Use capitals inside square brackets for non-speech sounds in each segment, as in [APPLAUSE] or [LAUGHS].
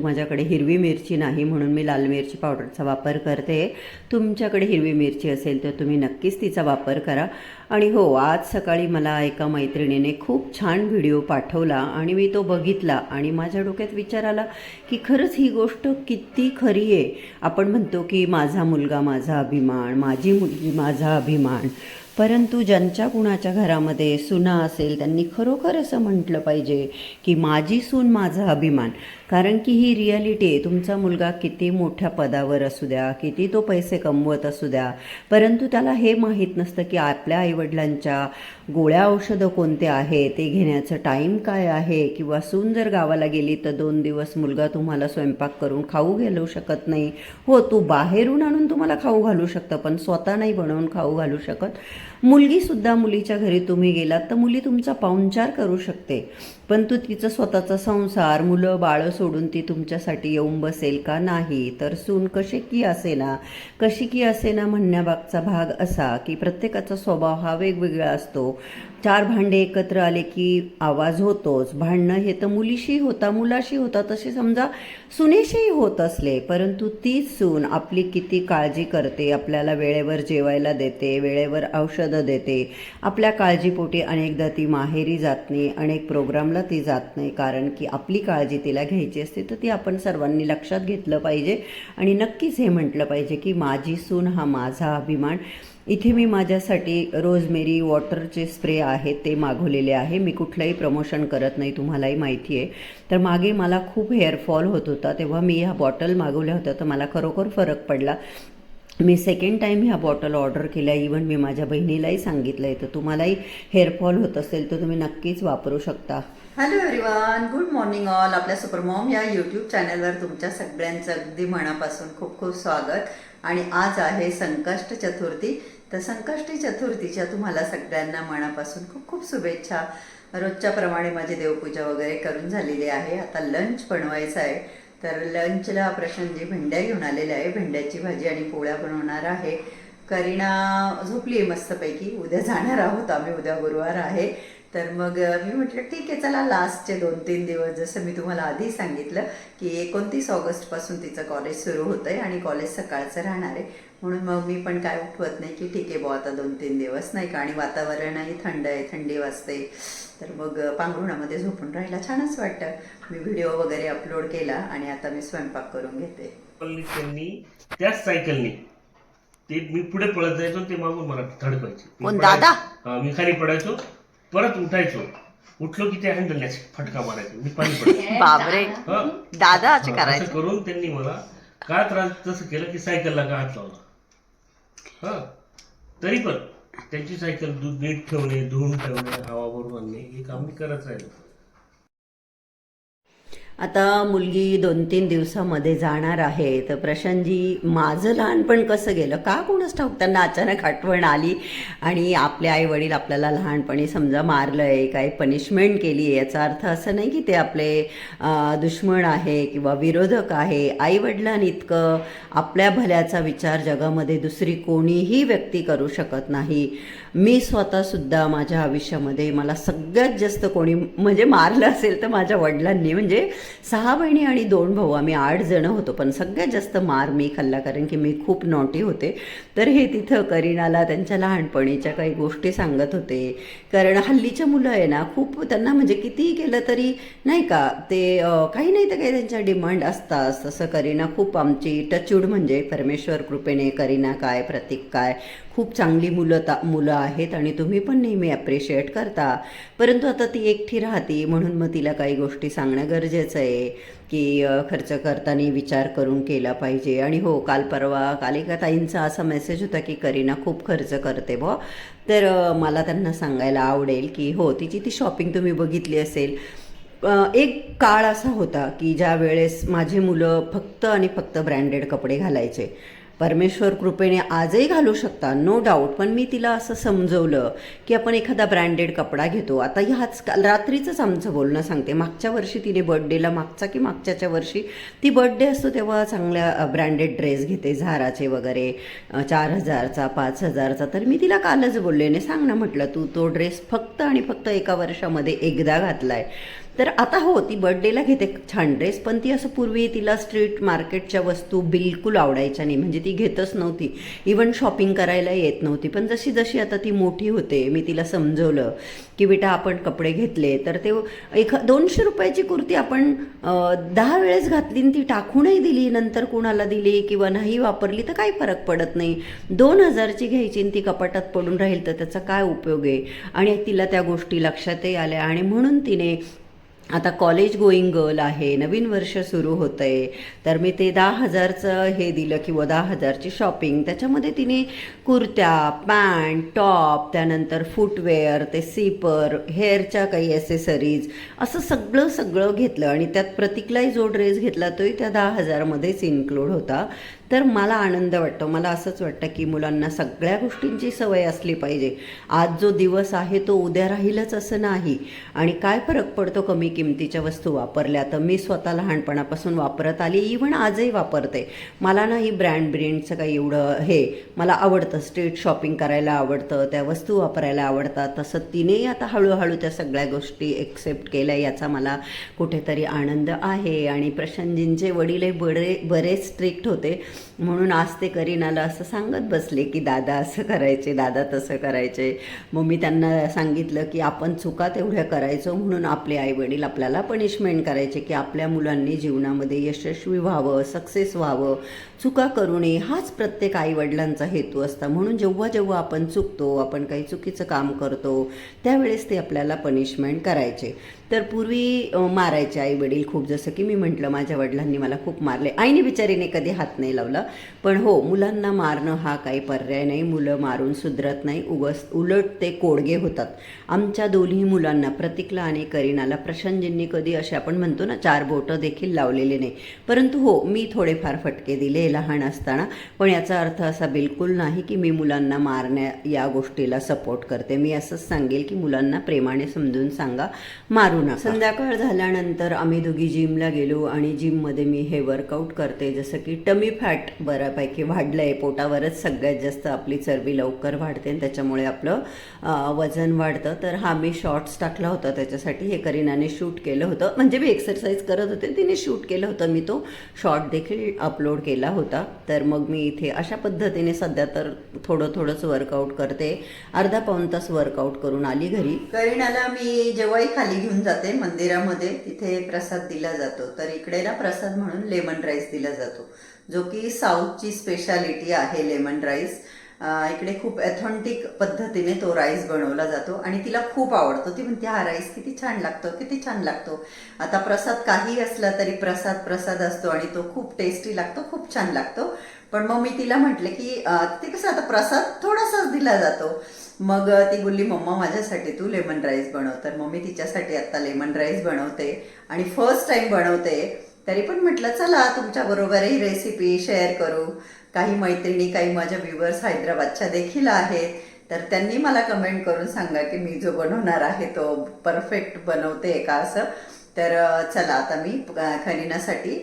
परंतु माझ्याकडे हिरवी मिरची नाही म्हणून मी लाल मिरची पावडरचा वापर करते. तुमच्याकडे हिरवी मिरची असेल तर तुम्ही नक्कीच तिचा वापर करा. आणि हो आज सकाळी मला एका मैत्रिणीने खूप छान व्हिडिओ पाठवला आणि मी तो बघितला आणि माझ्या डोक्यात विचार आला की खरंच ही गोष्ट किती खरी आहे. आपण म्हणतो की माझा मुलगा माझा अभिमान माझी मुलगी माझा अभिमान. परंतु ज्यांच्या कुणाच्या घरामध्ये सुना असेल त्यांनी खरोखर असं म्हटलं पाहिजे की माझी सून माझा अभिमान. कारण की ही रिअलिटी आहे. तुमचा मुलगा किती मोठ्या पदावर असू द्या किती तो पैसे कमवत असू द्या. परंतु त्याला हे माहीत नसतं की आपल्या आईवडिलांच्या गोळ्या औषधं कोणते आहे ते घेण्याचं टाईम काय आहे? किंवा सून जर गावाला गेली तर दोन दिवस मुलगा तुम्हाला स्वयंपाक करून खाऊ घालू शकत नाही. हो तू बाहेरून आणून तुम्हाला खाऊ घालू शकतं पण स्वतः नाही बनवून खाऊ घालू शकत. मुलगीसुद्धा मुलीच्या घरी तुम्ही गेलात तर मुली तुमचा पाहुणचार करू शकते. पण तू तिचं स्वतःचा संसार मुलं बाळं सोडून ती तुमच्यासाठी येऊन बसेल का? नाही. तर सून कशी की असेना? कशी की असेना म्हणण्याबागचा भाग असा की प्रत्येकाचा स्वभाव हा वेगवेगळा असतो. चार भांडे एकत्र आले की आवाज होतोच. भांडणं हे तर मुलीशी होता मुलाशी होता तसे समजा सुनेशीही होत असले परंतु तीच सून आपली किती काळजी करते आपल्याला वेळेवर जेवायला देते वेळेवर औषधं देते. आपल्या काळजीपोटी अनेकदा ती माहेरी जात नाही अनेक प्रोग्रामला ती जात नाही कारण की आपली काळजी तिला घ्यायची असते तर ती आपण सर्वांनी लक्षात घेतलं पाहिजे. आणि नक्कीच हे म्हटलं पाहिजे की माझी सून हा माझा अभिमान इथे मी माझ्यासाठी रोजमेरी वॉटरचे स्प्रे आहेत ते मागवलेले आहे. मी कुठलंही प्रमोशन करत नाही तुम्हालाही माहिती आहे. तर मागे मला खूप हेअरफॉल होत होता. तेव्हा मी ह्या बॉटल मागवल्या होत्या तर मला खरोखर फरक पडला. मी सेकंड टाईम ह्या बॉटल ऑर्डर केल्या. इवन मी माझ्या बहिणीलाही सांगितलं आहे तर तुम्हालाही हेअरफॉल होत असेल तर तुम्ही नक्कीच वापरू शकता. Hello everyone good morning all आपल्या सुपरमॉम या यूट्यूब चॅनलवर तुमच्या सगळ्यांचं अगदी मनापासून खूप खूप स्वागत. आणि आज आहे संकष्ट चतुर्थी. तर संकष्टी चतुर्थीच्या तुम्हाला सगळ्यांना मनापासून खूप खूप शुभेच्छा. रोजच्याप्रमाणे माझी देवपूजा वगैरे करून झालेली आहे. आता लंच बनवायचं आहे. तर लंचला प्रशांतजी भेंड्या घेऊन आलेल्या आहे. भेंड्याची भाजी आणि पोळ्या बनवणार आहे. करीना झोपली आहे मस्तपैकी. उद्या जाणार आहोत आम्ही. उद्या गुरुवार आहे. तर मग मी म्हटलं ठीक आहे चला लास्टचे दोन तीन दिवस. जसं मी तुम्हाला आधी सांगितलं की एकोणतीस ऑगस्टपासून तिचं कॉलेज सुरू होतं आहे आणि कॉलेज सकाळचं राहणार आहे. म्हणून मग मी पण काय उठवत नाही की ठीक आहे बुवा आता दोन तीन दिवस नाही का आणि वातावरणही थंड आहे थंडी वाजते. तर मग पांघरुणामध्ये झोपून राहायला छानच वाटतं. मी व्हिडिओ वगैरे अपलोड केला आणि आता मी स्वयंपाक करून घेते. त्यांनी त्याच सायकलनी ते मी पुढे पळत जायचो ते मागून मला थडकायचे. दादा? हा मी खाली पडायचो परत उठायचो. उठलो की ते हँडल फटका मारायचो. मी पाणी [LAUGHS] बाबरे. दादा असे करायचे असं करून त्यांनी मला का त्रास तसं केलं की सायकलला का हात लावला. हा. तरी पण त्यांची सायकल दूध नीट ठेवणे धुवून ठेवणे हवा भरून आणणे हे काम मी करत राहिलो. आता मुलगी दोन तीन दिवसामध्ये जाणार आहे. तर प्रशांतजी माझं लहानपण कसं गेलं? का कोणच ठाऊक? त्यांना अचानक आठवण आली आणि आपले आई वडील आपल्याला लहानपणी समजा मारलं आहे काही पनिशमेंट केली आहे याचा अर्थ असं नाही की ते आपले दुश्मन आहे किंवा विरोधक आहे. आई वडिलांइतकं आपल्या भल्याचा विचार जगामध्ये दुसरी कोणीही व्यक्ती करू शकत नाही. मी स्वतःसुद्धा माझ्या आयुष्यामध्ये मला सगळ्यात जास्त कोणी म्हणजे मारलं असेल तर माझ्या वडिलांनी. म्हणजे सहा बहिणी आणि दोन भाऊ आम्ही आठ जण होतो पण सगळ्यात जास्त मार मी खाल्ला कारण की मी खूप नॉटी होते. तर हे तिथं करीनाला त्यांच्या लहानपणीच्या काही गोष्टी सांगत होते. कारण हल्लीच्या मुलं आहे ना खूप त्यांना म्हणजे कितीही केलं तरी नाही का ते काही नाही तर काही त्यांच्या डिमांड असतात. तसं करीना खूप आमची टचूड म्हणजे परमेश्वर कृपेने करीना काय प्रतीक काय खूप चांगली मुलं ता मुलं आहेत आणि तुम्ही पण नेहमी ॲप्रिशिएट करता. परंतु आता ती एकटी राहते म्हणून मग तिला काही गोष्टी सांगणं गरजेचं आहे की खर्च करताना विचार करून केला पाहिजे. आणि हो काल परवा काल एका ताईंचा असा मेसेज होता की करीना खूप खर्च करते बुवा. तर मला त्यांना सांगायला आवडेल की हो तिची ती शॉपिंग तुम्ही बघितली असेल. एक काळ असा होता की ज्या वेळेस माझी मुलं फक्त आणि फक्त ब्रँडेड कपडे घालायचे. परमेश्वर कृपेने आजही घालू शकता नो डाऊट पण मी तिला असं समजवलं की आपण एखादा ब्रँडेड कपडा घेतो. आता ह्याच काल रात्रीचंच आमचं बोलणं सांगते. मागच्या वर्षी तिने बर्थडेला मागचा की मागच्याच्या वर्षी ती बर्थडे असतो तेव्हा चांगल्या ब्रँडेड ड्रेस घेते झाराचे वगैरे चार हजारचा पाच हजारचा. तर मी तिला कालच बोलले नाही सांग ना म्हटलं तू तो ड्रेस फक्त आणि फक्त एका वर्षामध्ये एकदा घातलाय. तर आता हो ती बर्थडेला घेते छान ड्रेस पण ती असं पूर्वी तिला स्ट्रीट मार्केटच्या वस्तू बिलकुल आवडायच्या नाही. म्हणजे ती घेतच नव्हती. इवन शॉपिंग करायला येत नव्हती. पण जशी जशी आता ती मोठी होते मी तिला समजवलं की बेटा आपण कपडे घेतले तर ते एक दोनशे रुपयाची कुर्ती आपण दहा वेळेस घातली आणि ती टाकूनही दिली नंतर कुणाला दिली किंवा नाही वापरली तर काही फरक पडत नाही. दोन हजारची घ्यायची आणि ती कपाटात पडून राहील तर त्याचा काय उपयोग आहे? आणि तिला त्या गोष्टी लक्षातही आल्या आणि म्हणून तिने आता कॉलेज गोईंग गर्ल आहे नवीन वर्ष सुरू होतं आहे तर मी ते दहा हजारचं हे दिलं किंवा दहा हजारची शॉपिंग त्याच्यामध्ये तिने कुर्त्या पॅन्ट टॉप त्यानंतर फुटवेअर ते सीपर हेअरच्या काही ॲसेसरीज असं सगळं सगळं घेतलं. आणि त्यात प्रतीकलाही जो ड्रेस घेतला तोही त्या दहा हजारमध्येच इन्क्लूड होता. तर मला आनंद वाटतो. मला असंच वाटतं की मुलांना सगळ्या गोष्टींची सवय असली पाहिजे. आज जो दिवस आहे तो उद्या राहीलच असं नाही. आणि काय फरक पडतो कमी किमतीच्या वस्तू वापरल्या तर? मी स्वतः लहानपणापासून वापरत आली इव्हन आजही वापरते. मला नाही ब्रँड ब्रँडचं काही एवढं हे मला आवडतं. स्ट्रीट शॉपिंग करायला आवडतं त्या वस्तू वापरायला आवडतात. तसं तिनेही आता हळूहळू त्या सगळ्या गोष्टी एक्सेप्ट केल्या याचा मला कुठेतरी आनंद आहे. आणि प्रशांतजींचे वडीलही बरे बरेच स्ट्रिक्ट होते. म्हणून आज ते करीनाला असं सांगत बसले की दादा असं करायचे दादा तसं करायचे. मग मी त्यांना सांगितलं की आपण चुका तेवढ्या करायचो म्हणून आपले आईवडील आपल्याला पनिशमेंट करायचे की आपल्या मुलांनी जीवनामध्ये यशस्वी व्हावं सक्सेस व्हावं. चुका करू नये हाच प्रत्येक आईवडिलांचा हेतू असता. म्हणून जेव्हा जेव्हा आपण चुकतो आपण काही चुकीचं काम करतो त्यावेळेस ते आपल्याला पनिशमेंट करायचे. तर पूर्वी मारायचे आई वडील खूप. जसं की मी म्हटलं माझ्या वडिलांनी मला खूप मारले. आईने बिचारीने कधी हात नाही लावला. पण हो मुलांना मारणं हा काही पर्याय नाही. मुलं मारून सुधरत नाही. उगस उलट ते कोडगे होतात. आमच्या दोन्ही मुलांना प्रतीकला आणि करीनाला प्रशांतजींनी कधी असे आपण म्हणतो ना चार बोटं देखील लावलेले नाही. परंतु हो मी थोडेफार फटके दिले लहान असताना. पण याचा अर्थ असा बिलकुल नाही की मी मुलांना मारण्या या गोष्टीला सपोर्ट करते. मी असंच सांगेल की मुलांना प्रेमाने समजून सांगा. मारू नका. संध्याकाळ झाल्यानंतर आम्ही दोघी जिमला गेलो आणि जिममध्ये मी हे वर्कआउट करते. जसं की टमी फॅट बऱ्यापैकी वाढलं आहे पोटावरच सगळ्यात जास्त आपली चरबी लवकर वाढते आणि त्याच्यामुळे आपलं वजन वाढतं. तर हा मी शॉर्ट्स टाकला होता. त्याच्यासाठी हे करीनाने शूट केलं होतं. म्हणजे मी एक्सरसाइज करत होते. तिने शूट केलं होतं. मी तो शॉर्ट देखील अपलोड केला होता. तर मग मी इथे अशा पद्धतीने सध्या तर थोडं थोडंच वर्कआउट करते. अर्धा पाऊण तास वर्कआउट करून आली घरी. करीनाला मी जेव्हाही खाली घेऊन जाते मंदिरामध्ये तिथे प्रसाद दिला जातो. तर इकडे ना प्रसाद म्हणून लेमन राईस दिला जातो. जो की साऊथची स्पेशालिटी आहे लेमन राईस. इकडे खूप ऑथेंटिक पद्धतीने तो राईस बनवला जातो आणि तिला खूप आवडतो. ती म्हणते हा राईस किती छान लागतो किती छान लागतो. आता प्रसाद काही असला तरी प्रसाद प्रसाद असतो आणि तो खूप टेस्टी लागतो खूप छान लागतो. पण मग मी तिला म्हटलं की ते कसं आता प्रसाद थोडासाच दिला जातो. मग ती बोलली मम्मा माझ्यासाठी तू लेमन राईस बनव. तर मम्मी तिच्यासाठी आता लेमन राईस बनवते आणि फर्स्ट टाइम बनवते. तरी पण म्हटलं चला तुमच्या बरोबरही रेसिपी शेअर करू. काही मैत्रिणी काही माझ्या व्ह्युअर्स हैदराबादच्या देखील आहेत. तर त्यांनी मला कमेंट करून सांगा की मी जो बनवणार आहे तो परफेक्ट बनवते का असं. तर चला आता मी खनिनासाठी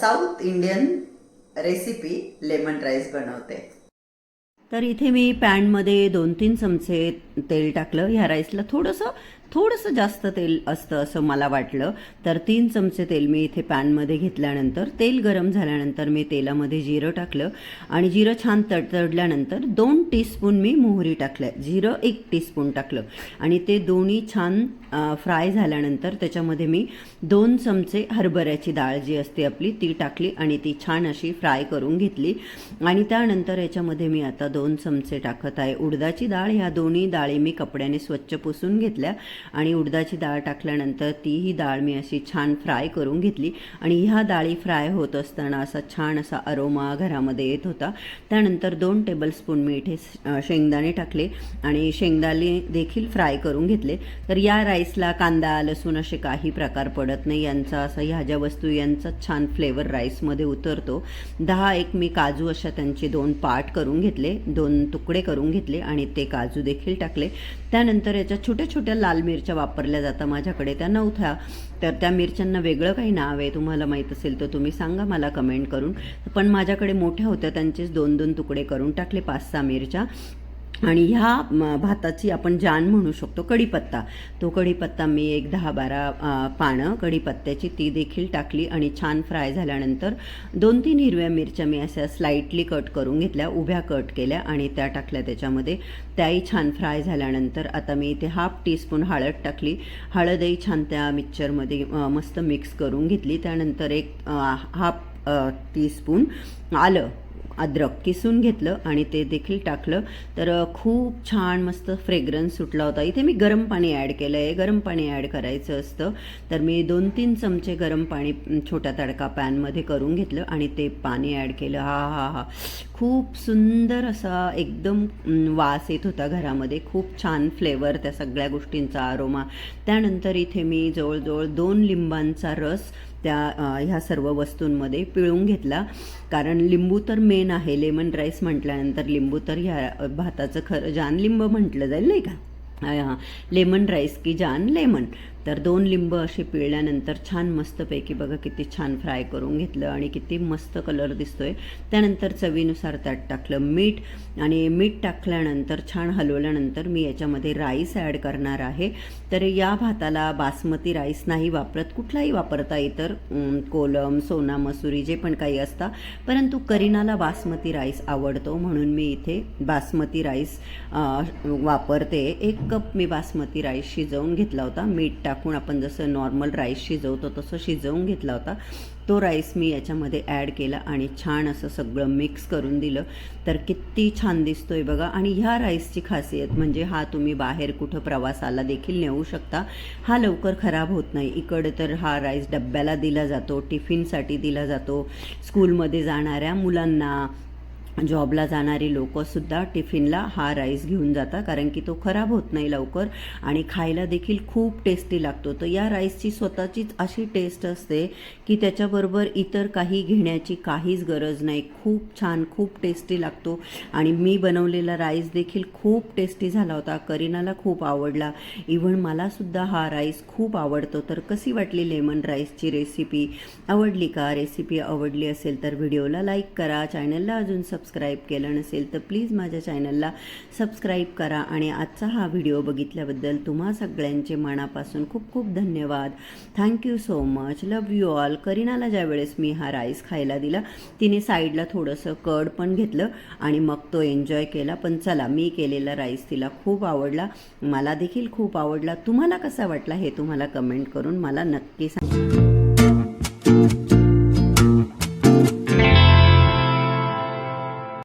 south Indian recipe lemon rice बनवते. तर इथे मी पॅनमध्ये दोन तीन चमचे तेल टाकलं. ह्या राईसला थोडंसं थोडंसं जास्त तेल असतं असं मला वाटलं. तर तीन चमचे तेल मी इथे पॅनमध्ये घेतल्यानंतर तेल गरम झाल्यानंतर मी तेलामध्ये जिरं टाकलं. आणि जिरं छान तडतडल्यानंतर दोन टीस्पून मी मोहरी टाकल्या. जिरं एक टीस्पून टाकलं. आणि ते दोन्ही छान फ्राय झाल्यानंतर त्याच्यामध्ये मी दोन चमचे हरभऱ्याची डाळ जी असते आपली ती टाकली आणि ती छान अशी फ्राय करून घेतली. आणि त्यानंतर याच्यामध्ये मी आता दोन चमचे टाकत आहे. उडदाची डाळ ह्या दोन्ही डाळी मी कपड्याने स्वच्छ पुसून घेतल्या. आणि उडदाची डाळ टाकल्यानंतर तीही डाळ मी अशी छान फ्राय करून घेतली. आणि ह्या डाळी फ्राय होत असताना असा छान असा अरोमा घरामध्ये येत होता. त्यानंतर दोन टेबलस्पून मी इथे शेंगदाणे टाकले आणि शेंगदाणे देखील फ्राय करून घेतले. तर या राईसला कांदा लसूण असे काही प्रकार पडत नाही. यांचा असा ह्या ज्या वस्तू यांचा छान फ्लेवर राईसमध्ये उतरतो. दहा एक मी काजू अशा त्यांचे दोन पार्ट करून घेतले दोन तुकडे करून घेतले आणि ते काजू देखील टाकले. त्यानंतर याच्या छोट्या छोट्या लाल मिरच्या वापरल्या जातात माझ्याकडे. त्या नव्हत्या तर त्या मिरच्यांना वेगळं काही नाव आहे तुम्हाला माहीत असेल तर तुम्ही सांगा मला कमेंट करून. पण माझ्याकडे मोठ्या होत्या त्यांचेच दोन दोन तुकडे करून टाकले पाच सहा मिरच्या. आणि ह्या भाताची आपण जान म्हणू शकतो कढीपत्ता. तो कढीपत्ता मी एक दहा बारा पानं कढीपत्त्याची ती देखील टाकली आणि छान फ्राय झाल्यानंतर दोन तीन हिरव्या मिरच्या मी अशा स्लाईटली कट करून घेतल्या उभ्या कट केल्या आणि त्या टाकल्या त्याच्यामध्ये. त्याही छान फ्राय झाल्यानंतर आता मी इथे हाफ टीस्पून हळद टाकली. हळदही छान त्या मिक्सचरमध्ये मस्त मिक्स करून घेतली. त्यानंतर एक हाफ टीस्पून आलं. अद्रक किसून घेतलं आणि ते देखील टाकलं. तर खूप छान मस्त फ्रेग्रन्स सुटला होता. इथे मी गरम पाणी ॲड केलं आहे गरम पाणी ॲड करायचं असतं. तर मी दोन तीन चमचे गरम पाणी छोटा छोट्या तडका पॅनमध्ये करून घेतलं आणि ते पाणी ॲड केलं. हा हा हा. खूप सुंदर असा एकदम वास येत होता घरामध्ये. खूप छान फ्लेवर त्या सगळ्या गोष्टींचा आरोमा त्यानंतर इथे मी जवळजवळ दोन लिंबांचा रस त्या ह्या सर्व वस्तूंमध्ये पिळून घेतला. कारण लिंबू तर मेन आहे. लेमन राईस म्हटल्यानंतर लिंबू तर ह्या भाताचं खरं जान लिंब म्हटलं जाईल नाही का? हां. लेमन राईस की जान लेमन तर दोन लिंब असे पिळल्यानंतर छान मस्तपैकी बघा किती छान फ्राय करून घेतलं आणि किती मस्त कलर दिसतोय. त्यानंतर चवीनुसार त्यात टाकलं मीठ आणि मीठ टाकल्यानंतर छान हलवल्यानंतर मी याच्यामध्ये राईस ॲड करणार आहे. तर या भाताला बासमती राईस नाही वापरत कुठलाही वापरता इतर कोलम सोना मसुरी जे पण काही असता. परंतु करीनाला बासमती राईस आवडतो म्हणून मी इथे बासमती राईस वापरते. एक कप मी बासमती राईस शिजवून घेतला होता मीठ टाकून आपण जसं नॉर्मल राईस शिजवतो तसं शिजवून घेतला होता. तो राईस मी याच्यामध्ये ॲड केला आणि छान असं सगळं मिक्स करून दिलं. तर किती छान दिसतो आहे बघा. आणि ह्या राईसची खासियत म्हणजे हा तुम्ही बाहेर कुठं प्रवासाला देखील नेऊ शकता. हा लवकर खराब होत नाही. इकडे तर हा राईस डब्याला दिला जातो टिफिनसाठी दिला जातो. स्कूलमध्ये जाणाऱ्या मुलांना जॉबला जाणारी लोकंसुद्धा टिफिनला हा राईस घेऊन जातात कारण की तो खराब होत नाही लवकर आणि खायला देखील खूप टेस्टी लागतो. तर या राईसची स्वतःचीच अशी टेस्ट असते की त्याच्याबरोबर इतर काही घेण्याची काहीच गरज नाही. खूप छान खूप टेस्टी लागतो आणि मी बनवलेला राईस देखील खूप टेस्टी झाला होता. करीनाला खूप आवडला. इव्हन मलासुद्धा हा राईस खूप आवडतो. तर कशी वाटली लेमन राईसची रेसिपी? आवडली का? रेसिपी आवडली असेल तर व्हिडिओला लाईक करा. चॅनलला अजून सबस्क्राईब केलं नसेल तर प्लीज माझ्या चॅनलला सबस्क्राईब करा आणि आजचा हा व्हिडिओ बघितल्याबद्दल तुम्हा सगळ्यांचे मनापासून खूप खूप धन्यवाद. Thank you so much love you all करीनाला ज्या वेळेस मी हा राईस खायला दिला तिने साईडला थोडंसं कड पण घेतलं आणि मग तो एन्जॉय केला. पण चला मी केलेला राईस तिला खूप आवडला. मला देखील खूप आवडला. तुम्हाला कसा वाटला हे तुम्हाला कमेंट करून मला नक्की सांगा.